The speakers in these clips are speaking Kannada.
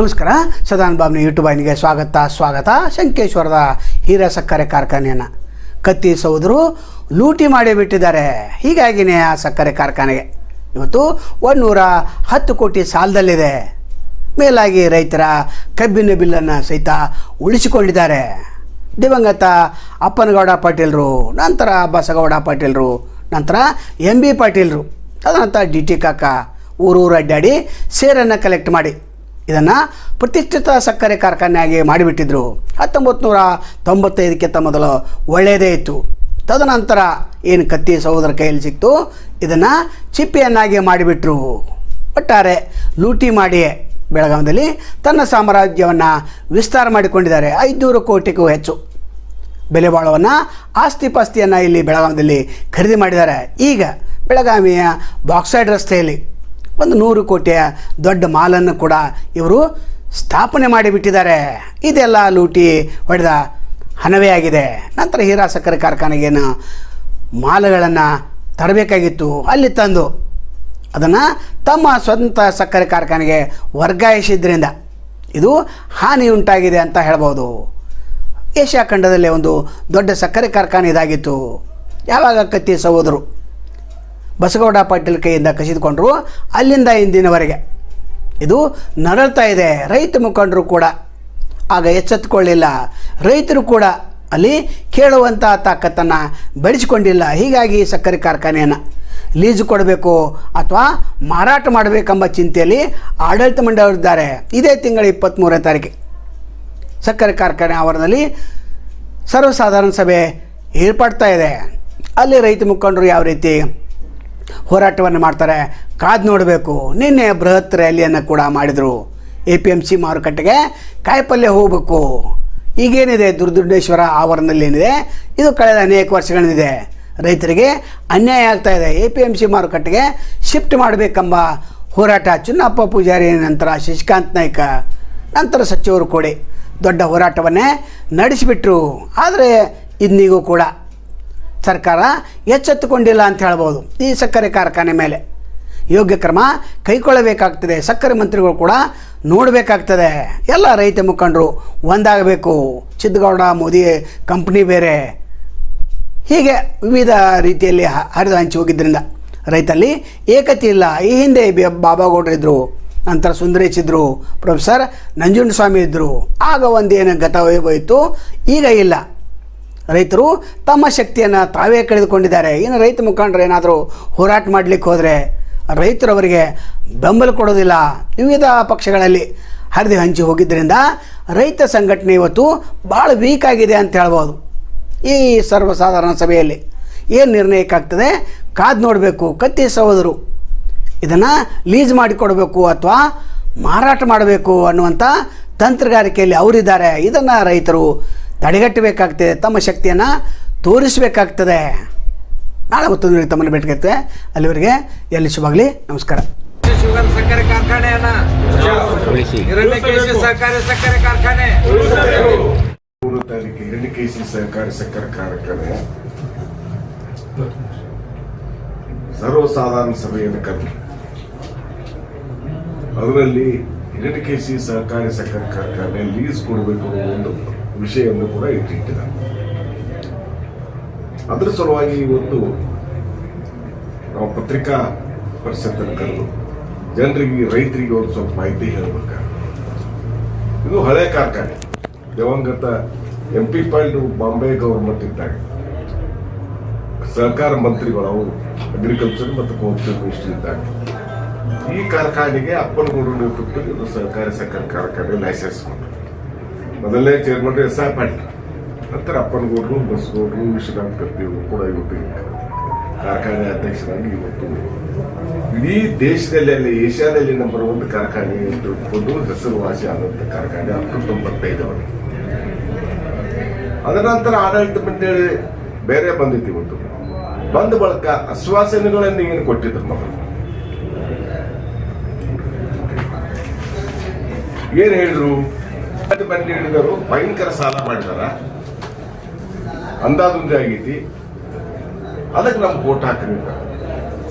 ನಮಸ್ಕಾರ. ಸದಾನ್ ಬಾಬ್ನ ಯೂಟ್ಯೂಬ್ ಆಯ್ನಿಗೆ ಸ್ವಾಗತ ಸ್ವಾಗತ. ಶಂಕೇಶ್ವರದ ಹೀರ ಸಕ್ಕರೆ ಕಾರ್ಖಾನೆಯನ್ನು ಕತ್ತಿ ಸಹೋದರು ಲೂಟಿ ಮಾಡಿ ಬಿಟ್ಟಿದ್ದಾರೆ. ಹೀಗಾಗಿನೇ ಆ ಸಕ್ಕರೆ ಕಾರ್ಖಾನೆಗೆ. ಇವತ್ತು ಒಂದುನೂರ ಹತ್ತು ಕೋಟಿ ಸಾಲದಲ್ಲಿದೆ. ಮೇಲಾಗಿ ರೈತರ ಕಬ್ಬಿನ ಬಿಲ್ಲನ್ನು ಸಹಿತ ಉಳಿಸಿಕೊಂಡಿದ್ದಾರೆ. ದಿವಂಗತ ಅಪ್ಪನಗೌಡ ಪಾಟೀಲರು, ನಂತರ ಬಸಗೌಡ ಪಾಟೀಲರು, ನಂತರ ಎಂ ಬಿ ಪಾಟೀಲರು, ತದನಂತರ ಡಿ ಟಿ ಕಾಕ, ಊರೂರು ಅಡ್ಡಾಡಿ ಸೇರನ್ನು ಕಲೆಕ್ಟ್ ಮಾಡಿ. ಇದನ್ನು ಪ್ರತಿಷ್ಠಿತ ಸಕ್ಕರೆ ಕಾರ್ಖಾನೆಯಾಗಿ ಮಾಡಿಬಿಟ್ಟಿದ್ರು. ಹತ್ತೊಂಬತ್ತು ನೂರ ತೊಂಬತ್ತೈದಕ್ಕಿಂತ ಮೊದಲು ಒಳ್ಳೆಯದೇ ಇತ್ತು. ತದನಂತರ ಏನು ಕತ್ತಿ ಸಹೋದರ ಕೈಯಲ್ಲಿ ಸಿಕ್ತು? ಇದನ್ನು ಚಿಪ್ಪೆಯನ್ನಾಗಿ ಮಾಡಿಬಿಟ್ರು. ಒಟ್ಟಾರೆ ಲೂಟಿ ಮಾಡಿಯೇ ಬೆಳಗಾವಿಯಲ್ಲಿ ತನ್ನ ಸಾಮ್ರಾಜ್ಯವನ್ನು ವಿಸ್ತಾರ ಮಾಡಿಕೊಂಡಿದ್ದಾರೆ. ಐದುನೂರು ಕೋಟಿಗೂ ಹೆಚ್ಚು. ಬೆಲೆ ಬಾಳುವನ್ನು ಆಸ್ತಿ ಇಲ್ಲಿ ಬೆಳಗಾವಿಯಲ್ಲಿ ಖರೀದಿ ಮಾಡಿದ್ದಾರೆ. ಈಗ ಬೆಳಗಾವಿಯ ಬಾಕ್ಸೈಡ್ ರಸ್ತೆಯಲ್ಲಿ ಒಂದು ನೂರು ಕೋಟಿಯ ದೊಡ್ಡ ಮಾಲನ್ನು ಕೂಡ ಇವರು ಸ್ಥಾಪನೆ ಮಾಡಿಬಿಟ್ಟಿದ್ದಾರೆ. ಇದೆಲ್ಲ ಲೂಟಿ ಹೊಡೆದ ಹಣವೇ ಆಗಿದೆ. ನಂತರ ಹೀರಾ ಸಕ್ಕರೆ ಕಾರ್ಖಾನೆಗೇನು ಮಾಲುಗಳನ್ನು ತರಬೇಕಾಗಿತ್ತು. ಅಲ್ಲಿ ತಂದು ಅದನ್ನು ತಮ್ಮ ಸ್ವಂತ ಸಕ್ಕರೆ ಕಾರ್ಖಾನೆಗೆ ವರ್ಗಾಯಿಸಿದ್ರಿಂದ ಇದು ಹಾನಿ ಉಂಟಾಗಿದೆ ಅಂತ ಹೇಳ್ಬೋದು. ಏಷ್ಯಾ ಖಂಡದಲ್ಲೇ ಒಂದು ದೊಡ್ಡ ಸಕ್ಕರೆ ಕಾರ್ಖಾನೆ ಇದಾಗಿತ್ತು. ಯಾವಾಗ ಕತ್ತಿ ಸಹೋದರು ಬಸಗೌಡ ಪಾಟೀಲ್ ಕೈಯಿಂದ ಕಸಿದುಕೊಂಡ್ರು. ಅಲ್ಲಿಂದ ಇಂದಿನವರೆಗೆ ಇದು ನರಳ್ತಾ ಇದೆ. ರೈತ ಮುಖಂಡರು ಕೂಡ ಆಗ ಎಚ್ಚೆತ್ತುಕೊಳ್ಳಿಲ್ಲ. ರೈತರು ಕೂಡ ಅಲ್ಲಿ ಕೇಳುವಂಥ ತಾಕತ್ತನ್ನು ಬೆಳೆಸಿಕೊಂಡಿಲ್ಲ. ಹೀಗಾಗಿ ಸಕ್ಕರೆ ಕಾರ್ಖಾನೆಯನ್ನು ಲೀಸು ಕೊಡಬೇಕು ಅಥವಾ ಮಾರಾಟ ಮಾಡಬೇಕೆಂಬ ಚಿಂತೆಯಲ್ಲಿ ಆಡಳಿತ ಮಂಡಳಿದ್ದಾರೆ ಇದೇ ತಿಂಗಳ ಇಪ್ಪತ್ತ್ಮೂರನೇ ತಾರೀಕು ಸಕ್ಕರೆ ಕಾರ್ಖಾನೆ ಆವರಣದಲ್ಲಿ ಸರ್ವಸಾಧಾರಣ ಸಭೆ ಏರ್ಪಡ್ತಾ ಇದೆ. ಅಲ್ಲಿ ರೈತ ಮುಖಂಡರು ಯಾವ ರೀತಿ ಹೋರಾಟವನ್ನು ಮಾಡ್ತಾರೆ. ಕಾದು ನೋಡಬೇಕು. ನಿನ್ನೆ ಬೃಹತ್ ರ್ಯಾಲಿಯನ್ನು ಕೂಡ ಮಾಡಿದರು. ಎ ಪಿ ಎಂ ಸಿ ಮಾರುಕಟ್ಟೆಗೆ ಕಾಯಿಪಲ್ಯ ಹೋಗಬೇಕು. ಈಗೇನಿದೆ? ದುರ್ದುಡ್ಡೇಶ್ವರ ಆವರಣದಲ್ಲಿ ಏನಿದೆ? ಇದು ಕಳೆದ ಅನೇಕ ವರ್ಷಗಳಿಂದಿದೆ. ರೈತರಿಗೆ ಅನ್ಯಾಯ ಆಗ್ತಾ ಇದೆ. ಎ ಪಿ ಎಂ ಸಿ ಮಾರುಕಟ್ಟೆಗೆ ಶಿಫ್ಟ್ ಮಾಡಬೇಕೆಂಬ ಹೋರಾಟ ಚುನ್ನಪ್ಪ ಪೂಜಾರಿ ನಂತರ ಶಶಿಕಾಂತ್ ನಾಯ್ಕ, ನಂತರ ಸಚಿವರು ಕೂಡಿ. ದೊಡ್ಡ ಹೋರಾಟವನ್ನೇ ನಡೆಸಿಬಿಟ್ರು. ಆದರೆ ಇನ್ನಿಗೂ ಕೂಡ ಸರ್ಕಾರ ಎಚ್ಚೆತ್ತುಕೊಂಡಿಲ್ಲ ಅಂತ ಹೇಳ್ಬೋದು ಈ ಸಕ್ಕರೆ ಕಾರ್ಖಾನೆ ಮೇಲೆ. ಯೋಗ್ಯ ಕ್ರಮ ಕೈಗೊಳ್ಳಬೇಕಾಗ್ತದೆ ಸಕ್ಕರೆ ಮಂತ್ರಿಗಳು ಕೂಡ ನೋಡಬೇಕಾಗ್ತದೆ. ಎಲ್ಲ ರೈತ ಮುಖಂಡರು ಒಂದಾಗಬೇಕು. ಚಿದ್ದಗೌಡ ಮೋದಿ ಕಂಪ್ನಿ ಬೇರೆ. ಹೀಗೆ ವಿವಿಧ ರೀತಿಯಲ್ಲಿ ಹರಿದು ಹಂಚಿ ಹೋಗಿದ್ದರಿಂದ ರೈತಲ್ಲಿ ಏಕತೆ ಇಲ್ಲ. ಈ ಹಿಂದೆ ಬಿ- ಬಾಬಾಗೌಡರು ಇದ್ದರು ನಂತರ ಸುಂದರೇಶ್ ಇದ್ದರು ಪ್ರೊಫೆಸರ್ ನಂಜುಂಡಸ್ವಾಮಿ ಇದ್ದರು ಆಗ ಒಂದೇನು ಗತವೈಭವ ಇತ್ತು ಈಗ ಇಲ್ಲ. ರೈತರು ತಮ್ಮ ಶಕ್ತಿಯನ್ನು ತಾವೇ ಕಳೆದುಕೊಂಡಿದ್ದಾರೆ. ಇನ್ನು ರೈತ ಮುಖಂಡರು ಏನಾದರೂ ಹೋರಾಟ ಮಾಡಲಿಕ್ಕೆ ಹೋದರೆ ರೈತರವರಿಗೆ ಬೆಂಬಲ ಕೊಡೋದಿಲ್ಲ. ವಿವಿಧ ಪಕ್ಷಗಳಲ್ಲಿ ಹರಿದು ಹಂಚಿ ಹೋಗಿದ್ದರಿಂದ ರೈತ ಸಂಘಟನೆ ಇವತ್ತು ಭಾಳ ವೀಕ್ ಆಗಿದೆ ಅಂತ ಹೇಳ್ಬೋದು. ಈ ಸರ್ವಸಾಧಾರಣ ಸಭೆಯಲ್ಲಿ ಏನು ನಿರ್ಣಯಕ್ಕಾಗ್ತದೆ? ಕಾದು ನೋಡಬೇಕು, ಕತ್ತಿ ಸಹೋದರು. ಇದನ್ನು ಲೀಸ್ ಮಾಡಿಕೊಡಬೇಕು ಅಥವಾ ಮಾರಾಟ ಮಾಡಬೇಕು ಅನ್ನುವಂಥ ತಂತ್ರಗಾರಿಕೆಯಲ್ಲಿ ಅವರಿದ್ದಾರೆ. ಇದನ್ನು ರೈತರು ತಡೆಗಟ್ಟಬೇಕಾಗ್ತದೆ. ತಮ್ಮ ಶಕ್ತಿಯನ್ನು ತೋರಿಸಬೇಕಾಗ್ತದೆ. ನಾಳೆ ಮತ್ತೊಂದು ತಮ್ಮನ್ನು ಭೇಟಿಗೆ ಅಲ್ಲಿವರೆಗೆ ಎಲ್ಲಿ ಶುಭಾಗಲಿ ನಮಸ್ಕಾರ. ಸಕ್ಕರೆ ಕಾರ್ಖಾನೆಯನ್ನ ಸಹಕಾರಿ ಸಕ್ಕರೆ ಕಾರ್ಖಾನೆ. ಮೂರು ತಾರೀಕು ಹಿರಣ್ಯಕೇಶಿ ಸಹಕಾರಿ ಸಕ್ಕರೆ ಕಾರ್ಖಾನೆ. ಸರ್ವಸಾಧಾರಣ ಸಭೆಯನ್ನು ಕರೆದು. ಅದರಲ್ಲಿ ಹಿರಣ್ಯಕೇಶಿ ಸಹಕಾರಿ ಸಕ್ಕರೆ ಕಾರ್ಖಾನೆ ಲೀಸ್ ಕೊಡಬೇಕು ಒಂದು ವಿಷಯವನ್ನು ಕೂಡ ಇಟ್ಟಿಟ್ಟಿದ್ದಾರೆ. ಅದರ ಸಲುವಾಗಿ ಇವತ್ತು ನಾವು ಪತ್ರಿಕಾ ಪರಿಷತ್ತನ್ನು ಕರೆದು ಜನರಿಗೆ, ರೈತರಿಗೆ ಒಂದು ಸ್ವಲ್ಪ ಮಾಹಿತಿ ಹೇಳಬೇಕಾಗ ಇದು ಹಳೆ ಕಾರ್ಖಾನೆ. ದಿವಂಗತ ಎಂ ಪಿ ಪಾಯಿಂಟ್ ಬಾಂಬೆ ಗೌರ್ಮೆಂಟ್ ಇದ್ದಾಗ ಸಹಕಾರ ಮಂತ್ರಿಗಳು ಅವರು ಅಗ್ರಿಕಲ್ಚರ್ ಮತ್ತು ಕೋಆಪರೇಟಿವ್ ಮಿನಿಸ್ಟರ್ ಇದ್ದಾಗ ಈ ಕಾರ್ಖಾನೆಗೆ ಅಪ್ಪನಗೌಡ ನೇತೃತ್ವದಲ್ಲಿ ಇದು ಸಹಕಾರಿ ಸಕ್ಕರೆ ಕಾರ್ಖಾನೆ ಲೈಸೆನ್ಸ್ ಕೊಟ್ಟರು. ಮೊದಲನೇ ಚೇರ್ಮನ್ ಎಸ್ ಆರ್ ಪಾಟೀಲ್. ನಂತರ ಅಪ್ಪನಗೌಡರು, ಬಸ್ಗೌಡರು, ವಿಶ್ವನಾಥ್ ಕರ್ತಿಯವರು ಕೂಡ ಇವತ್ತು ಕಾರ್ಖಾನೆ ಅಧ್ಯಕ್ಷರಾಗಿ ಇವತ್ತು ಇಡೀ ದೇಶದಲ್ಲಿ ಅಲ್ಲಿ ಏಷ್ಯಾದಲ್ಲಿ ನಂಬರ್ ಒಂದು ಕಾರ್ಖಾನೆ ತಿಳ್ಕೊಂಡು ಹೆಸರುವಾಸಿ ಆದಂಥ ಕಾರ್ಖಾನೆ ಹತ್ತು ತೊಂಬತ್ತೈದವರು ಅದರ ನಂತರ ಆಡಳಿತ ಮಂಡಳಿ ಬೇರೆ ಬಂದಿತ್ತು ಇವತ್ತು. ಬಂದ ಬಳಿಕ ಆಶ್ವಾಸನೆಗಳನ್ನು ಏನು ಕೊಟ್ಟಿದ್ರು ಮಕ್ಕಳು? ಏನು ಹೇಳಿದ್ರು? ಮಂಡಳಿ ಹೇಳಿದರು ಭಯಂಕರ ಸಾಲ ಮಾಡಿದಾರ ಅಂದಾಜುಂದೆ ಆಗೈತಿ. ಅದಕ್ಕೆ ನಮ್ಗೆ ಓಟ್ ಹಾಕ್ರಿ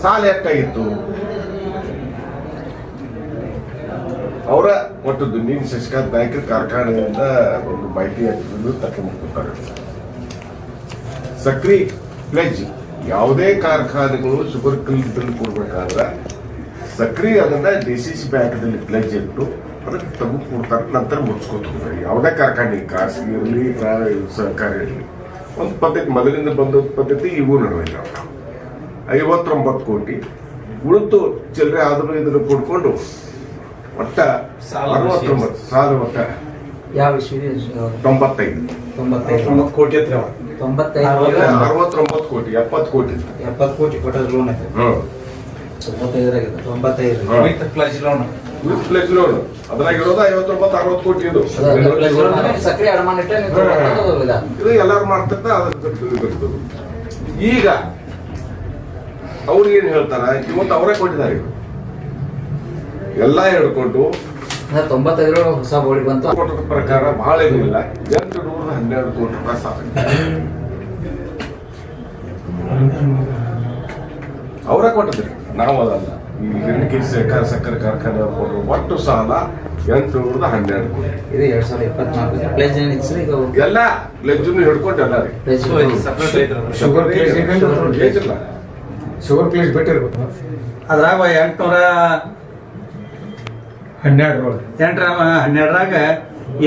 ಸಾಲ ಎಷ್ಟಾಗಿತ್ತು? ಅವರ ಕೊಟ್ಟದ್ದು ನೀನು ಶಶಿಕಾಂತ್ ನಾಯ್ಕರ್ ಕಾರ್ಖಾನೆಯಿಂದ ಒಂದು ಮಾಹಿತಿ ಹಾಕಿದ್ದು ತಗೊಂಡ್ಬಿಡ್ತಾರೆ ಸಕ್ರಿ ಪ್ಲೆಜ್ ಯಾವುದೇ ಕಾರ್ಖಾನೆಗಳು ಶುಗರ್ ಕಲ್ದಲ್ಲಿ ಕೊಡ್ಬೇಕಾದ್ರೆ ಸಕ್ರಿ ಅದನ್ನ ಡಿ ಸಿ ಸಿ ಬ್ಯಾಂಕ್ದಲ್ಲಿ ಪ್ಲೆಜ್ ಇಟ್ಟು ಅದಕ್ಕೆ ತೆಗೆದು ಕೊಡ್ತಾರೆ ನಂತರ ಮುಚ್ಕೋತಾರೆ. ಹೋಗ್ತಾರೆ ಯಾವುದೇ ಕಾರ್ಖಾನೆ ಖಾಸಗಿ ಇರಲಿ ಸರ್ಕಾರ ಇರಲಿ. ಒಂದು ಪದ್ಧತಿ ಮೊದಲಿಂದ ಬಂದ ಪದ್ಧತಿ ಇವು ನಡೆದಿಲ್ಲ ಐವತ್ತೊಂಬತ್ತು ಕೋಟಿ ಉಳಿತು ಚಿಲ್ಲರೆ ಆದರೂ ಇದನ್ನು ಕೊಡ್ಕೊಂಡು ಒಟ್ಟ ಅರವತ್ತೊಂಬತ್ತು ಸಾಲ ಒಟ್ಟ ಯಾವ ವಿಷಯ ತೊಂಬತ್ತೈದು. ತೊಂಬತ್ತೈದು. ಕೋಟಿ ಹತ್ರ ತೊಂಬತ್ತೈದು. ಅರವತ್ತೊಂಬತ್ತು ಕೋಟಿ ಎಪ್ಪತ್ತು ಕೋಟಿ ಎಪ್ಪತ್ತು ಕೋಟಿ ಕೊಟ್ಟದ ಲೋನ್ ಐತೆ ತೊಂಬತ್ತೈದರಾಗಿದೆ. ತೊಂಬತ್ತೈದು. ಲೋನ್ ವಿತ್ ಲೋನ್ ಅದ್ರಾಗ ಇರೋದು ಐವತ್ತೊಂಬತ್ತು ಅರವತ್ತು ಕೋಟಿ ಇದು. ಸಕ್ರೆ ಅಡಮಾನ. ಇದು ಎಲ್ಲಾರು ಮಾಡ್ತಿರ್ತಾರೆ ಅದ್ರ. ಈಗ ಅವ್ರಿಗೇನ್ ಏನ್ ಹೇಳ್ತಾರ? ಇವತ್ತು ಅವರೇ ಕೊಟ್ಟಿದ್ದಾರೆ ಇವ್ರು. ಎಲ್ಲಾ ಹೇಳ್ಕೊಂಡು ತೊಂಬತ್ತೈದು ತೊಂಬತ್ತೈದರ ಹೊಸ ಬೋಳಿ ಬಂತು. ಕೊಟ್ಟದ ಪ್ರಕಾರ ಬಹಳ ಏನಿಲ್ಲ ಎಂಟು ನೂರ ಹನ್ನೆರಡು ಕೋಟಿ ರೂಪಾಯಿ ಸಾಲ ಅವರೇ ಕೊಟ್ಟಿದ್ರಿ ನಾವು ಅದಲ್ಲ. ಈ ಸಕ್ಕರೆ ಕಾರ್ಖಾನೆ ಅವ್ರು ಕೊಟ್ಟರು ಒಟ್ಟು ಸಾಲ ಎಂಟು ನೂರದ ಹನ್ನೆರಡು ಕೋಟಿ. ಇದು ಎರಡ್ ಸಾವಿರದ ಇಪ್ಪತ್ನಾಲ್ಕು ಪ್ಲೇಸ್ ಏನಿತ್ತು ಸರ್ ಇದು ಎಲ್ಲ ಲೆಜ್ಜನ್ನು ಹಿಡ್ಕೊಂಡು ಎಲ್ಲ ರೀ. ಪ್ಲೇಸ್ ಶುಗರ್ ಪ್ಲೇಸ್ ಇಲ್ಲ. ಶುಗರ್ ಪ್ಲೇಸ್ ಬಿಟ್ಟಿರ್ಬೇಕು. ಅದ್ರಾಗ ಎಂಟುನೂರ ಹನ್ನೆರಡು ಎಂಟರ ಹನ್ನೆರಡರಾಗ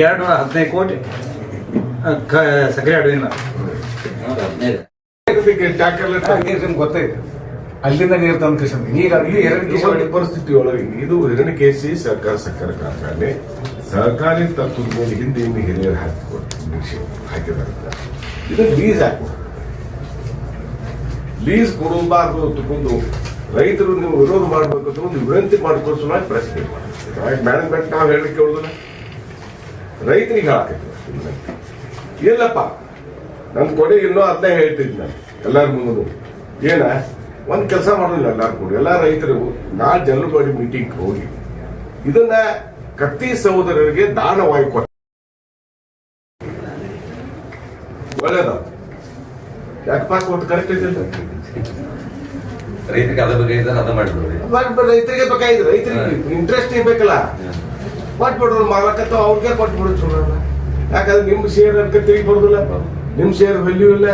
ಎರಡು ನೂರ ಹದಿನೈದು. ಕೋಟಿ ಸಕ್ಕರೆ ನಿಮ್ಗೆ ಗೊತ್ತೈತೆ. ಅಲ್ಲಿಂದ ನೀರು ತಂದು ಕೃಷ್ಣ ಈಗ ಇಲ್ಲಿ ಎರಡು ಪರಿಸ್ಥಿತಿ ಒಳಗೆ ಇದು. ಹಿರಣ್ಯಕೇಶಿ ಸರ್ಕಾರ ಸಕ್ಕರೆ ಕಾರ್ಖಾನೆ ಸರ್ಕಾರಿ ತತ್ವದ ಮೇಲೆ ಹಿಂದೆ ಇನ್ನು ಹಿರಿಯರು ಹಾಕಿಕೊಟ್ಟು ಹಾಕಿದಾರೆ ಇದು ಲೀಸ್ ಹಾಕಿ ಲೀಸ್ ಕೊಡಬಾರ್ದು ತಗೊಂಡು ರೈತರು ನೀವು ವಿರೋಧ ಮಾಡಬೇಕು ಅಂತ ಒಂದು ವಿನಂತಿ ಮಾಡ್ಕೊಂಡು ಸಲುವಾಗಿ ಪ್ರಶ್ನೆ ಮ್ಯಾನೇಜ್ಮೆಂಟ್ ನಾವು ಹೇಳಲಿಕ್ಕೆ ಹೇಳುದಿಲ್ಲ ರೈತರಿಗೆ ಹೇಳಾಕೈತಿ ಇಲ್ಲಪ್ಪ ನನ್ನ ಕೊಡೆ ಇನ್ನೂ ಅದನ್ನೇ ಹೇಳ್ತಿದ್ದೆ ನಾನು. ಎಲ್ಲಾರ ಮುಂದೂ. ಏನ? ಒಂದ್ ಕೆಲಸ ಮಾಡೋದಿಲ್ಲ ಎಲ್ಲಾರು ಕೂಡ. ಎಲ್ಲಾ ರೈತರು ನಾ ಮಾಡಿ ಮೀಟಿಂಗ್ ಹೋಗಿ ಇದನ್ನ ಕತ್ತಿ ಸಹೋದರರಿಗೆ ದಾನವಾಗಿ ಕೊಟ್ಟ ಒಳ್ಳೇದ. ಯಾಕಪ್ಪ ಕೊಟ್ಟು ಕರೆಕ್ಟ್ ಐತಿಲ್ಲ ರೈತರಿಗೆ ಅದ ಬಗ್ಗೆ ಇದ್ದಾರೆ ಅದ ಮಾಡಿಬಿಡ್ರಿ. ಮಾಡ್ಬಿಡ್ ರೈತರಿಗೆ ಬೇಕಾಗಿದೆ ರೈತರಿಗೆ ಇಂಟ್ರೆಸ್ಟ್ ಇರ್ಬೇಕಲ್ಲ ಕೊಟ್ಬಿಡ್ರು ಮಾಲಕತ್ತ ಅವ್ರಿಗೆ ಕೊಟ್ಬಿಡು ಯಾಕಂದ್ರೆ ನಿಮ್ಮ ಶೇರ್ ಅಂತ ತಿರುಗಿ ಬರುದಿಲ್ಲ ನಿಮ್ ಶೇರ್ ವ್ಯಾಲ್ಯೂ ಇಲ್ಲ?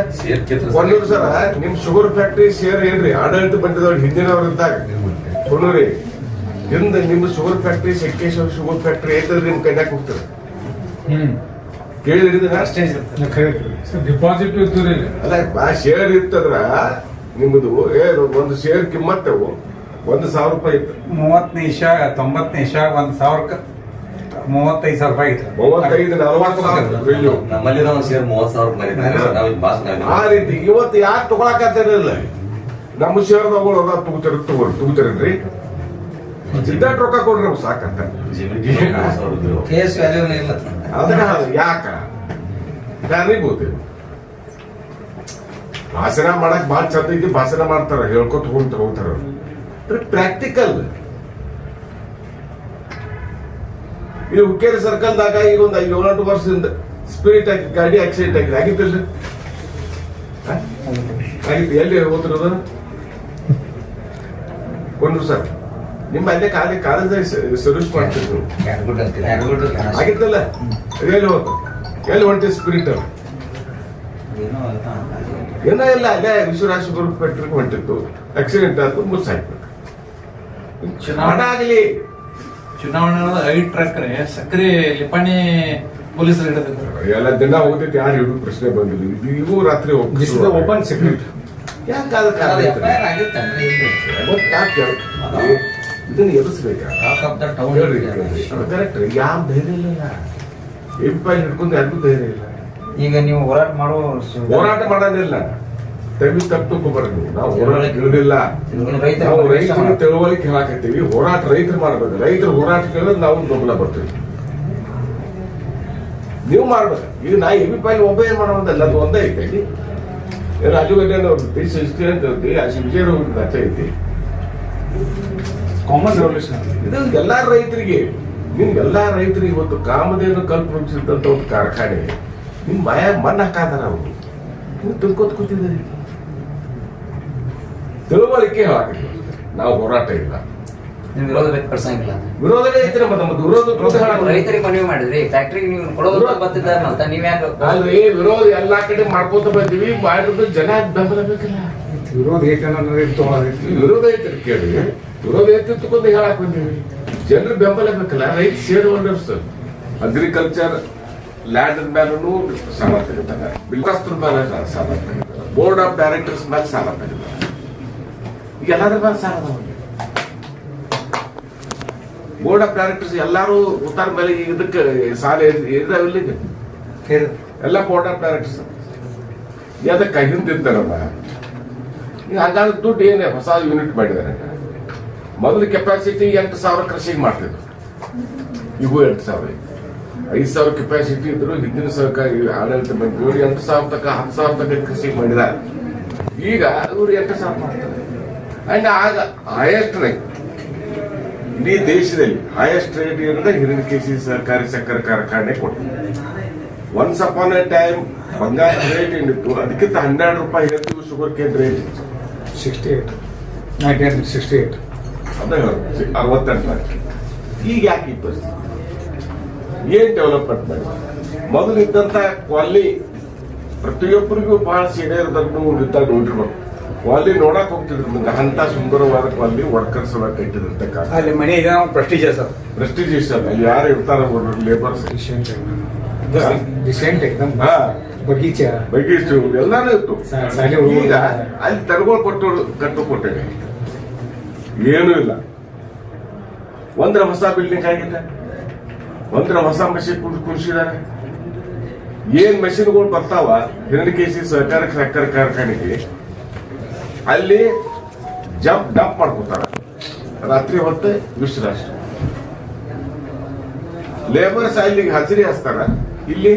ಕೊಣ್ಣೂರು ಸರ ನಿಮ್ ಶುಗರ್ ಫ್ಯಾಕ್ಟ್ರಿ ಶೇರ್ ಏನ್ರಿ? ಆಡಳಿತ ಬಂದಿದವ್ರು ಹಿಂದಿನವ್ರ ಇದ್ದಾಗ. ಕೊಣ್ಣೂರಿ ಇಂದ ನಿಮ್ sugar factory Sankeshwar sugar factory ಐತದ್ರಿ ನಿಮ್ ಕೈನಾಗ ಹೋಗ್ತಾರೆ ಕೇಳಿದ್ರಿ ಇದನ್ನ? ಅಷ್ಟೇ ಡಿಪಾಸಿಟ್ ಅಲ್ಲ ಆ ಶೇರ್ ಇತ್ತಂದ್ರ ನಿಮ್ದು ಏ ಒಂದು ಶೇರ್ ಕಿಮ್ಮತ್ತವು. ಒಂದು ಸಾವಿರ ರೂಪಾಯಿ ಇತ್ತು. ಮೂವತ್ತನೇ ಇಶಾ ತೊಂಬತ್ತನೇ ಇಶಾ ಒಂದ್ ಸಾವಿರಕ್ಕೆ. ಮೂವತ್ತೈದು ಸಾವಿರ ರೂಪಾಯಿ ಇತ್ತು ಮೂವತ್ತೈದು ನಲವತ್ತು ಸಾವಿರ value. ನಮ್ಮಲ್ಲಿ ನಾವು ಶೇರ್ ಮೂವತ್ತು ಸಾವಿರ ರೂಪಾಯಿ ನಾವು ಆ ರೀತಿ ಇವತ್ತು ಯಾರು ತಗೊಳಕತ್ತಿರಲಿಲ್ಲ ನಮ್ಮ ಶೇರ್ ಅದ ತಗೋತಾರ ತಗೊಳ್ಳಿ ತಗೋತಾರೇನ್ರಿ ಸಿದ್ಧಾಟ್ ರೊಕ್ಕ ಕೊಡ್ರಿ ನಾವು ಸಾಕಂತ. ಕೇಸ್ ವ್ಯಾಲ್ಯೂ ಇಲ್ಲ. ಅದನ್ನ ಯಾಕ? ಯಾರಿಗೋದು ಭಾಷಣ ಮಾಡಕ್ ಭಾಳ ಚಂದ ಐತಿ ಭಾಷಣ ಮಾಡ್ತಾರ ಹೇಳ್ಕೊತ ತಗೊಂಡ್ ಹೋಗ್ತಾರ ಪ್ರಾಕ್ಟಿಕಲ್ ಇಲ್ಲಿ ಹುಕ್ಕೇರಿ ಸರ್ಕಲ್ದಾಗ ಈಗ ಒಂದು ಏಳೆಂಟು ವರ್ಷದಿಂದ ಸ್ಪಿರಿಟ್ ಆಗಿ ಗಾಡಿ ಆಕ್ಸಿಡೆಂಟ್ ಆಗಿದೆ. ಆಗಿತ್ತಲ್ರಿ? ಆಗಿತ್ತು. ಎಲ್ಲಿ ಹೋಗ್ತಿರೋದು? ಕೊಂಡ್ರು ಸರ್. ನಿಮ್ಮ ಅಲ್ಲೇ ಕಾಲಿ ಕಾಲೇಜ್ ಸರ್ವಿಸ್ ಮಾಡ್ತಿದ್ರು. ಆಗಿತ್ತಲ್ಲ? ಎಲ್ಲಿ ಹೋಗ್ತು ಎಲ್ಲಿ ಹೊಂಟಿ ಸ್ಪಿರಿಟ್ ಏನೋ ಇಲ್ಲ ಅದೇ ವಿಶ್ವರಾಜ ಪೆಟ್ರಿಗೆ ಹೊಂಟಿತ್ತು ಆಕ್ಸಿಡೆಂಟ್ ಆಯ್ತು ಮುಚ್ಚಾಯ್ತು ಚುನಾವಣೆ ಆಗಲಿ. ಚುನಾವಣೆ ಐ ಐದು ಟ್ರಕ್ ರೀ ಸಕ್ರೆ ಲಿಪಾಣಿ ಪೊಲೀಸರು ಹಿಡಿದ್ರು ಎಲ್ಲ ದಿನ ಹೋಗ್ತೈತಿ ಯಾರು ಹಿಡಿದು ಪ್ರಶ್ನೆ ಬಂದಿಲ್ಲ. ಇದು ಇವು ರಾತ್ರಿ ಇಸ್ ಓಪನ್ ಸೆಕ್ರೆಟ್ ಯಾಕೆ ಅದಕ್ಕೆ ಇದನ್ನ ಎದುರಿಸ್ಬೇಕಾ? ಕರೆಕ್ಟ್ ಯಾವ ಧೈರ್ಯ ಇಲ್ಲ ಎಂ ಪಿ ಹಿಡ್ಕೊಂಡು ಯಾರಿಗೂ ಧೈರ್ಯ ಇಲ್ಲ. ಈಗ ನೀವು ಹೋರಾಟ ಮಾಡೋ ಹೋರಾಟ ಮಾಡೋದಿಲ್ಲ ತೆಗಿ ತಪ್ಪು ಬರ್ತೀವಿ ನಾವು ಹೋರಾಟ ಇಳಿದಿಲ್ಲ ರೈತರ. ನಾವು ರೈತರು ತಿಳುವಳಿಕೆ ಹೇಳಾಕತ್ತೀವಿ ಹೋರಾಟ ರೈತರು ಮಾಡ್ಬೇಕು. ರೈತರು ಹೋರಾಟ ಕೇಳಿದ್ರೆ ನಾವು ಬೆಂಬಲ ಬರ್ತೀವಿ. ನೀವು ಮಾಡ್ಬೇಕು. ಈಗ ನಾ ಎ ಬಿ ಪಾಯಿ ಒಬ್ಬ ಏನ್ ಮಾಡೋದಲ್ಲ ಅದು ಒಂದೇ ಐತೆ ಇಲ್ಲಿ. ಏ ರಾಜು ಗಡ್ಡೆ ಐತಿ ಸೃಷ್ಟಿ ಅಂತ ಹೇಳ್ತಿ ಆ ವಿಜಯ ಐತಿ. ಕಾಮನ್ ರೆವಲ್ಯೂಷನ್ ಇದು ಎಲ್ಲಾ ರೈತರಿಗೆ ನಿಮ್ ಎಲ್ಲಾ ರೈತರಿಗೆ ಇವತ್ತು ಕಾಮಧೇನು ಕಲ್ಪಿಸಿದಂತ ಒಂದು ಕಾರ್ಖಾನೆ. ನಿಮ್ ಮಯ ಮಣ್ಣು ಹಾಕಾದಾರ ಅವರು. ನೀವು ತಿಳ್ಕೊತ್ ಕೂತಿದ್ದೀರಿ. ತಿಳುವಳಿಕೆ ನಾವು ಹೋರಾಟ ಇಲ್ಲ. ವಿರೋಧ ವ್ಯಕ್ತಪಡಿಸಂಗಿಲ್ಲ ವಿರೋಧನೇ ವಿರೋಧ ಹೇಳಲ್ಲ. ರೈತರಿಗೆ ಮನವಿ ಮಾಡಿದ್ರಿ ಫ್ಯಾಕ್ಟ್ರಿಗೆ ನೀವು ಕೊಡೋದು ಅಂತ ನೀವ್ ಯಾಕೆ ಅಲ್ರಿ ವಿರೋಧ ಎಲ್ಲಾ ಕಡೆ ಮಾಡ್ಕೋತ ಬಂದೀವಿ ಮಾಡಿರೋದು ಜನ ಬೆಂಬಲ ಬೇಕಲ್ಲ. ವಿರೋಧ ವಿರೋಧ ಐತ್ರಿ ಕೇಳಿ ವಿರೋಧ ಐತಿ ಹೇಳಕ್ ಬಂದೀವಿ. ಜನರ ಬೆಂಬಲ ಬೇಕಲ್ಲ ರೈತ ಸೇರ್ ಹೋಲ್ಡರ್ಸ್ ಅಗ್ರಿಕಲ್ಚರ್ ಲ್ಯಾಂಡ್ ಮೇಲೂ ಸಾಲ ತೆಗಿತಾರೆ ಬಿಲ್ಕಸ್ತ್ರ ಮೇಲೆ ಸಾಲ ತೆಗಿತಾರೆ ಬೋರ್ಡ್ ಆಫ್ ಡೈರೆಕ್ಟರ್ಸ್ ಮೇಲೆ ಸಾಲ ತೆಗಿತಾನೆ ಮೇಲೆ ಸಾಲ ಬೋರ್ಡ್ ಆಫ್ ಡೈರೆಕ್ಟರ್ಸ್ ಎಲ್ಲರೂ ಉತ್ತರ ಮೇಲೆ ಇದಕ್ಕೆ ಸಾಲ ಇದಾವಿಲ್ಲ ಎಲ್ಲ ಬೋರ್ಡ್ ಆಫ್ ಡೈರೆಕ್ಟರ್ಸ್ ಅದಕ್ಕೆ ಹಿಂದಿರ್ತಾರಲ್ಲ ಈಗ ಹಾಗಾದ್ರೆ ದುಡ್ಡು ಏನೇ ಹೊಸ ಯೂನಿಟ್ ಮಾಡಿದ್ದಾರೆ. ಮೊದಲ ಕೆಪಾಸಿಟಿ ಎಂಟು ಸಾವಿರ ಕೃಷಿಗೆ ಮಾಡ್ತಿದ್ರು. ಇವು ಎಂಟು ಸಾವಿರ. ಐದು ಸಾವಿರ ಕೆಪಾಸಿಟಿ ಇದ್ರು ಹಿಂದಿನ ಸರ್ಕಾರ ಆಡಳಿತ ಮಂತ್ರಿಗಳು ಎಂಟು ಸಾವಿರ ತನಕ ಹತ್ತು ಸಾವಿರ ತನಕ ಕೃಷಿ ಮಾಡಿದ್ದಾರೆ. ಈಗ ಇವರು ಎಂಟು ಸಾವಿರ ಮಾಡ್ತಾರೆ. ಅಂಡ್ ಆಗ ಹೈಯೆಸ್ಟ್ ರೇಟ್ ಇಡೀ ದೇಶದಲ್ಲಿ ಹೈಯೆಸ್ಟ್ ರೇಟ್ ಏನಂದ್ರೆ ಹಿರಣ್ಯಕೇಶಿ ಸಹಕಾರಿ ಸಕ್ಕರೆ ಕಾರ್ಖಾನೆ ಕೊಟ್ಟು ಒನ್ಸ್ ಅಪಾನ್ ಎ ಟೈಮ್ ಬಂಗಾರ ರೇಟ್ ಏನಿತ್ತು? ಅದಕ್ಕಿಂತ ಹನ್ನೆರಡು ರೂಪಾಯಿ ಹೇಳ್ತೀವಿ sugar cane rate sixty eight nineteen sixty eight ಅದೇ ಅರವತ್ತೆಂಟು ಈಗ ಯಾಕೆ ಈ ಪರಿಸ್ಥಿತಿ? ಏನ್ ಡೆವಲಪ್ಮೆಂಟ್ ಮಾಡಿ ಮೊದಲು ಇದ್ದಂತ ಕ್ವಾಲಿ ಪ್ರತಿಯೊಬ್ಬರಿಗೂ ಬಹಳ ಸೀನಿಯರ್ ಇದ್ದಾಗ ನೋಡಿರ್ಬೇಕು ಕ್ವಾಲಿ ನೋಡಕ್ ಹೋಗ್ತಿದ್ರು. ಮುಂದೆ ಅಂತ ಸುಂದರವಾದ ಕ್ವಾಲಿ ವರ್ಕರ್ಸ್ ಎಲ್ಲ ಕಟ್ಟಿದಂತ ಅಲ್ಲಿ ಮನೆ ಇದೆ ಪ್ರೆಸ್ಟೀಜ್ ಸರ್. ಪ್ರೆಸ್ಟಿಜಿಯಸ್ ಅಲ್ಲಿ ಯಾರು ಇರ್ತಾರ ಲೇಬರ್ಸ್ ಡಿಸೆಂಟ್ ಡಿಸೆಂಟ್ ಎಕ್ದಮ್ ಹಾ. ಬಗೀಚ. ಬಗೀಚು ಎಲ್ಲಾನು ಇತ್ತು. ಈಗ ಅಲ್ಲಿ ತರಗೋಳ್ ಕೊಟ್ಟು ಕಟ್ಟು ಕೊಟ್ಟಿದೆ ಏನೂ ಇಲ್ಲ. ಒಂದ್ರ ಹೊಸ ಬಿಲ್ಡಿಂಗ್ ಆಗಿದೆ. ಒಂದ್ರ ಹೊಸ ಮಷೀನ್ ಕುಡ್ ಕುಡಿಸಿದ್ದಾರೆ ಏನ್ ಮಷೀನ್ಗಳು ಬರ್ತಾವ? ಹಿರಣ್ಯಕೇಶಿ ಸಹಕಾರ ಸಹಕಾರ ಕಾರ್ಖಾನೆಗೆ. ಅಲ್ಲಿ ಜಂಪ್, ಡಂಪ್ ಮಾಡ್ಕೊತಾರೆ. ರಾತ್ರಿ ಹೊತ್ತು ವಿಶ್ರಾಷ್ಟ ಲೇಬರ್ಸ್ ಅಲ್ಲಿಗೆ ಹಸಿರಿ ಹಚ್ತಾರ ಇಲ್ಲಿ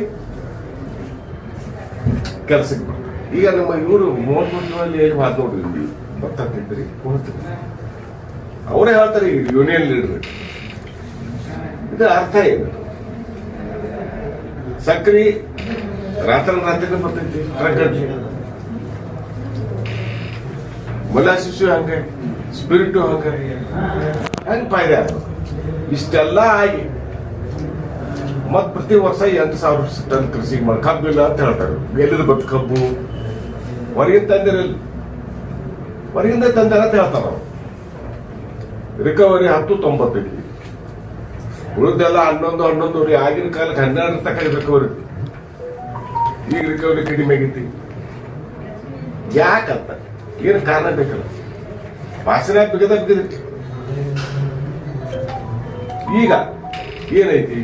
ಕೆಲಸಕ್ಕೆ ಬರ್ತಾರೆ. ಈಗ ನಮ್ಮ ಇವರು ಮೂವತ್ಮೂರಲ್ಲಿ ಏನು ಮಾತು ನೋಡ್ರಿ ಅವರೇ ಹೇಳ್ತಾರೆ ಯೂನಿಯನ್ ಲೀಡರ್ ಇದು ಅರ್ಥ ಏನು? ಸಕ್ರಿ ರಾತ್ರಿ ರಾತ್ರಿ ಬರ್ತೈತಿ ಮೊಲಾಸಿಸು ಹಂಗೆ ಸ್ಪಿರಿಟು ಹಂಗೆ, ಹೆಂಗೆ ಫಾಯ್ದೆ ಆಯ್ತು ಇಷ್ಟೆಲ್ಲ ಆಗಿ ಮತ್ತು ಪ್ರತಿ ವರ್ಷ ಎಂಟು ಸಾವಿರ ಟನ್ ಕೃಷಿ ಮಾಡಿ ಕಬ್ಬಿಲ್ಲ ಅಂತ ಹೇಳ್ತಾರೆ. ಎಲ್ಲರೂ ಬಟ್ ಕಬ್ಬು? ಹೊರಗಿಂದ ತಂದಿರಲ್ಲ ಹೊರಗಿಂದ ತಂದಿರ ಅಂತ ಹೇಳ್ತಾರೆ ಅವರು. ರಿಕವರಿ ಹತ್ತು ತೊಂಬತ್ತೈತಿ ಉಳಿದೆಲ್ಲ ಹನ್ನೊಂದು, ಹನ್ನೊಂದುವರೆ ಆಗಿನ ಕಾಲಕ್ಕೆ ಹನ್ನೆರಡು ತಕ ರಿಕವರಿ. ಈಗ ರಿಕವರಿ ಕಡಿಮೆ ಆಗೈತಿ. ಯಾಕಂತ? ಏನು ಕಾರಣ ಬೇಕಲ್ಲ? ಭಾಷಣ ಬಿಗದ ಬಿಗದ ಈಗ ಏನೈತಿ